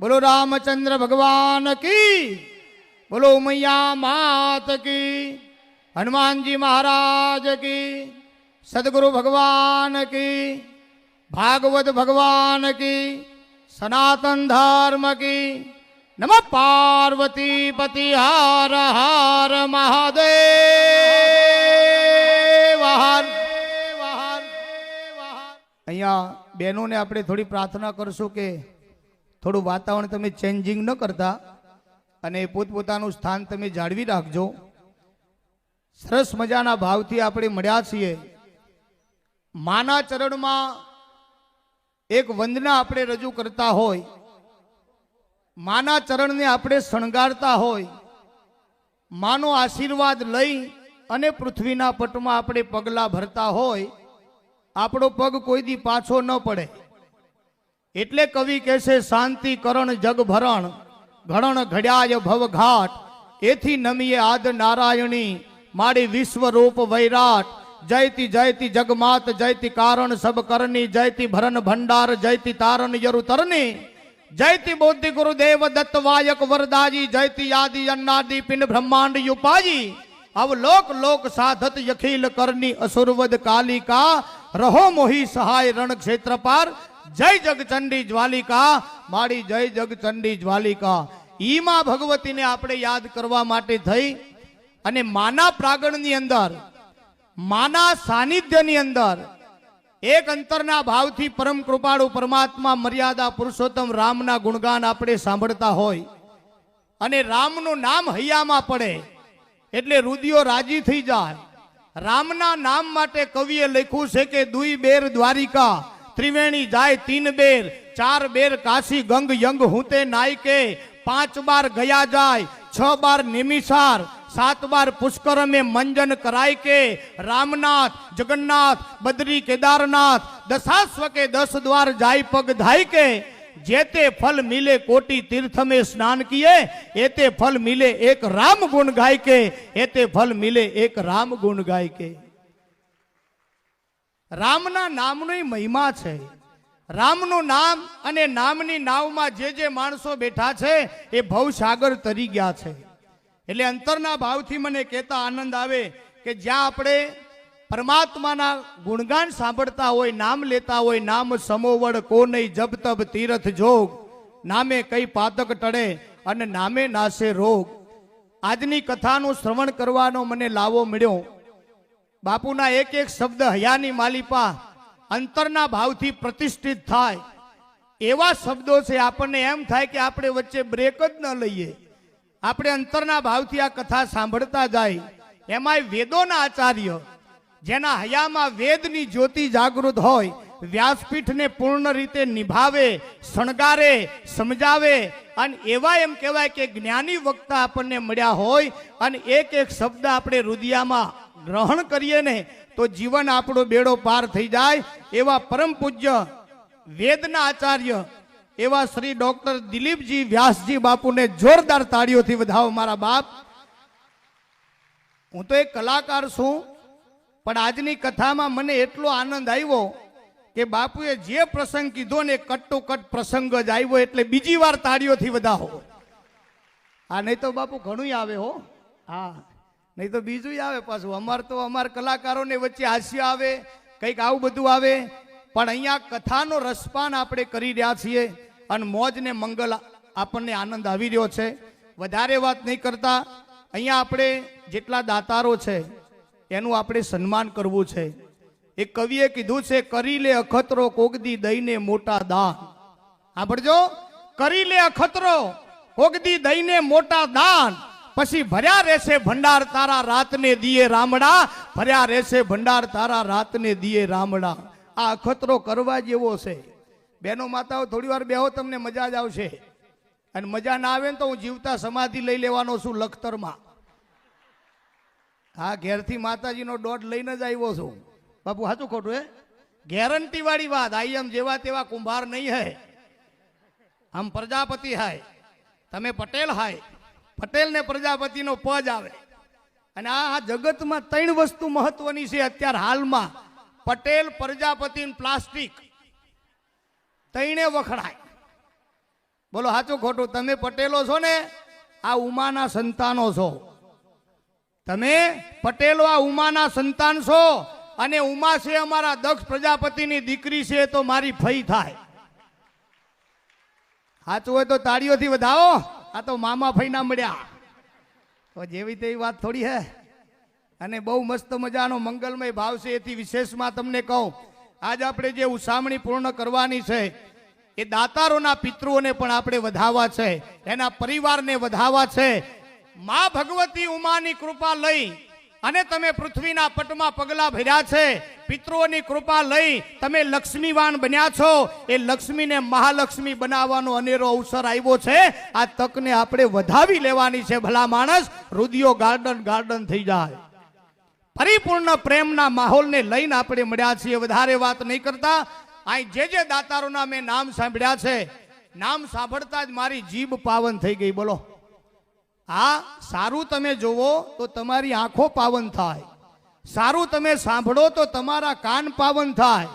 બોલો રામચંદ્ર ભગવાન કી? બોલો મૈયા માત કી? હનુમાનજી મહારાજ કી? સદગુરુ ભગવાન કી? ભાગવત ભગવાન કી? સનાતન ધર્મ કી? નમ પાર્વતી પતિ હાર હાર મહાદેવ, હર અહીંયા બહેનોને આપણે થોડી પ્રાર્થના કરશું કે થોડું વાતાવરણ તમે ચેન્જિંગ ન કરતા અને પોતપોતાનું સ્થાન તમે જાળવી રાખજો. સરસ મજાના ભાવથી આપણે મળ્યા છીએ. માના ચરણમાં એક વંદના આપણે રજૂ કરતા હોય. માના ચરણને આપણે શણગારતા હોય. માનો આશીર્વાદ લઈ અને પૃથ્વીના પટમાં આપણે પગલા ભરતા હોય. આપણો પગ કોઈ દી પાછો ન પડે. એટલે કવિ કહેશે, શાંતિ કરણ જગ ભરણ ઘણણ ઘડ્યાય ભવઘાટ, એથી નમીએ આદ નારાયણી, માડી વિશ્વરૂપ વૈરાટ, જયતી જયતી જગમાત, જયતી કારણ સબ કરની જયતી ભંડાર, જયતી તારણ યરુ તરની જયતી બોધિ ગુરુદેવ દત્ત વાયક વરદાજી, જયતી આદિ અન્નાદિ પિંડ બ્રહ્માંડ યુપાજી અવ લોક લોક સાધત યખિલ કરની અસુરવદ કાલિકા, રહો મોહી સહાય રણ ક્ષેત્ર પાર જય જગચંડી જ્વાલિકા મારી જય જગચંડી જ્વાલિકા ઈમાં ભગવતીને આપણે યાદ કરવા માટે થઈ અને માના પ્રાગણની અંદર, માના સાનિધ્યની અંદર, એક અંતરના ભાવથી પરમ કૃપાળુ પરમાત્મા મર્યાદા પુરુષોત્તમ રામના ગુણગાન આપણે સાંભળતા હોય. અને રામનું નામ હૈયામાં પડે, એટલે રુદિયો રાજી થઈ જાય. રામના નામ માટે કવિએ લખ્યું છે કે દુઈ બેર દ્વારિકા त्रिवेणी जाए तीन बेर चार बेर काशी गंग यंग हुते नाइके पाँच बार गया जाए छह बार निमिसार सात बार पुष्कर में मंजन कराय के रामनाथ जगन्नाथ बद्री केदारनाथ दशाश्व के दस द्वार जाय पग धाई के जेते फल मिले कोटि तीर्थ में स्नान किए एते फल मिले एक राम गुण गाय के एते फल मिले एक राम गुण गाय के રામના નામનો મહિમા છે. રામનું નામ અને નામની નાવમાં જે જે માણસો બેઠા છે, એ ભવસાગર તરી ગયા છે. એટલે અંતરના ભાવથી મને કહેતા આનંદ આવે કે જ્યાં આપણે પરમાત્માના ગુણગાન સાંભળતા હોય, નામ લેતા હોય, નામ સમોવડ કો નહીં જબ તબ તીરથ જોગ, નામે કઈ પાતક ટળે અને નામે નાશે રોગ. આજની કથાનું શ્રવણ કરવાનો મને લાવો મળ્યો. બાપુના એક એક શબ્દ હયાની માલિપા અંતરના ભાવથી પ્રતિષ્ઠિત થાય. એવા શબ્દો છે, આપણને એમ થાય કે આપણે વચ્ચે બ્રેક જ ન લઈએ. આપણે અંતરના ભાવથી આ કથા સાંભળતા જાય. એમાંય વેદોના આચાર્ય, જેના હયામાં વેદની જ્યોતિ જાગૃત હોય, વ્યાસપીઠને પૂર્ણ રીતે નિભાવે, શણગારે, સમજાવે અને એવા એમ કહેવાય કે જ્ઞાની વક્તા આપણને મળ્યા હોય અને એક એક શબ્દ આપણે રુદિયામાં ગ્રહણ કરીએ ને તો જીવન આપણો બેડો પાર થઈ જાય એવા પરમ પૂજ્ય વેદના આચાર્ય એવા શ્રી ડોક્ટર દિલીપજી વ્યાસજી બાપુને જોરદાર તાળીઓથી વધાવો મારા બાપ. હું તો એક કલાકાર છું, પણ આજની કથામાં મને એટલો આનંદ આવ્યો કે બાપુએ જે પ્રસંગ કીધો ને કટ ટુ કટ પ્રસંગ જ આવ્યો એટલે બીજી વાર તાળીઓથી વધાવો. હા, નહીં તો બાપુ ઘણું આવે હો. હા. નહીં તો બીજું આવે પાછું. અમાર તો અમાર કલાકારોને વચ્ચે હાસ્ય આવે, કંઈક આવું બધું આવે. પણ અહીંયા કથાનો રસપાન આપણે કરી રહ્યા છીએ અને મોજ ને મંગલ આપણને આનંદ આવી રહ્યો છે. વધારે વાત નહીં કરતા. અહીંયા આપણે જેટલા દાતારો છે, એનું આપણે સન્માન કરવું છે. એ કવિએ કીધું છે, કરી લે અખતરો કોગદી દઈને મોટા દાન. સાંભળજો? કરી લે અખતરો કોગદી દઈને મોટા દાન. પછી ભર્યા રહેશે ભંડાર તારા રાતને દિયે રામડા, ભર્યા રહેશે ભંડાર તારા રાતને દિયે રામડા. આ અખતરો કરવા જેવો છે. બેનો માતાઓ, થોડી વાર બેહો, તમને મજા જ આવશે. અને મજા ના આવે ને તો હું જીવતા સમાધિ લઈ લેવાનો છું લખતરમાં. હા, ઘેરથી માતાજીનો દોઢ લઈને જ આવ્યો છું. બાપુ, સાચું ખોટું હે? ગેરંટી વાળી વાત. આઈ એમ જેવા તેવા કુંભાર નહીં હે. આમ પ્રજાપતિ હાય. તમે પટેલ હાય. પટેલ ને પ્રજાપતિનો પજ આવે. અને આ જગતમાં ત્રણ વસ્તુ મહત્વની છે અત્યારે હાલમાં. પટેલ, પ્રજાપતિ પ્લાસ્ટિક. ત્રણે વખણાય. બોલો સાચું ખોટું. તમે પટેલો છો ને, આ ઉમાના સંતાનો છો. તમે પટેલો, આ ઉમાના સંતાન છો. અને ઉમા છે અમારા દક્ષ પ્રજાપતિની દીકરી છે, તો મારી ફઈ થાય. સાચું હોય તો તાળીઓથી વધાવો. આ તો મામા ફઈ મળ્યા. તો જેવી તેવી વાત થોડી હે. અને બહુ મસ્ત મજાનો મંગલમય ભાવ છે એથી વિશેષમાં તમને કહું. આજ આપણે જે ઉસામણી પૂર્ણ કરવાની છે, એ દાતારોના પિતૃઓને પણ આપણે વધાવવા છે, એના પરિવારને વધાવવા છે. મા ભગવતી ઉમાની કૃપા લઈ અને તમે પૃથ્વીના પટમાં પગલા ભર્યા છે. પિતૃઓની કૃપા લઈ તમે લક્ષ્મીવાન બન્યા છો. એ લક્ષ્મીને મહાલક્ષ્મી બનાવવાનો અનેરો અવસર આવ્યો છે. આ તકને આપણે વધાવી લેવાની છે, ભલા માણસ. રુદિયો ગાર્ડન ગાર્ડન થઈ જાય. પરિપૂર્ણ પ્રેમના માહોલને લઈને આપણે મળ્યા છીએ. વધારે વાત નહીં કરતા. અહીં જે જે દાતારોના મેં નામ સાંભળ્યા છે. નામ સાંભળતા જ મારી જીભ પાવન થઈ ગઈ. બોલો. હા, સારું તમે જોવો તો તમારી આંખો પાવન થાય. સારું તમે સાંભળો તો તમારા કાન પાવન થાય.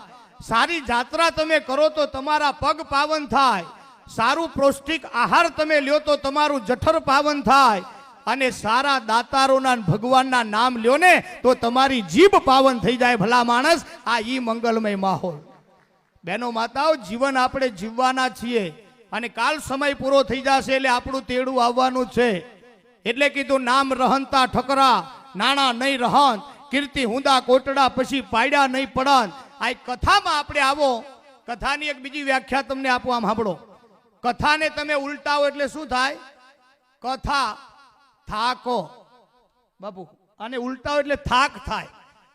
સારી જાત્રા તમે કરો તો તમારા પગ પાવન થાય. સારું પૌષ્ટિક આહાર તમે લ્યો તો તમારું જઠર પાવન થાય. અને સારા દાતારોના ભગવાનના નામ લ્યો ને તો તમારી જીભ પાવન થઈ જાય ભલા માણસ. આ ઈ મંગલમય માહોલ. બહેનો માતાઓ, જીવન આપણે જીવવાના છીએ. અને કાલ સમય પૂરો થઈ જશે એટલે આપણું તેડું આવવાનું છે. એટલે કીધું, નામ રહનતા ઠકરા, નાણા નહીં રહન કીર્તિ હુંદા કોટડા પછી પાડ્યા નહીં પડન આ કથામાં આપણે આવો. કથાની એક બીજી વ્યાખ્યા તમને આપો, આમ સાંભળો. કથાને તમે ઉલટાવો એટલે શું થાય? કથા થાકો. બાપુ અને ઉલટાવો એટલે થાક થાય.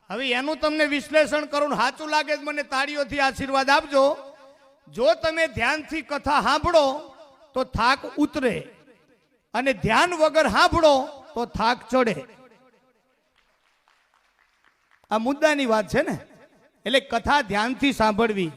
હવે એનું તમને વિશ્લેષણ કરું, સાચું લાગે જ મને તાળીઓથી આશીર્વાદ આપજો. જો તમે ધ્યાનથી કથા સાંભળો, તો થાક ઉતરે. અને ધ્યાન વગર હાંભળો તો થાક ચડે. આ મુદ્દાની વાત છે ને? એટલે કથા ધ્યાનથી સાંભળવી.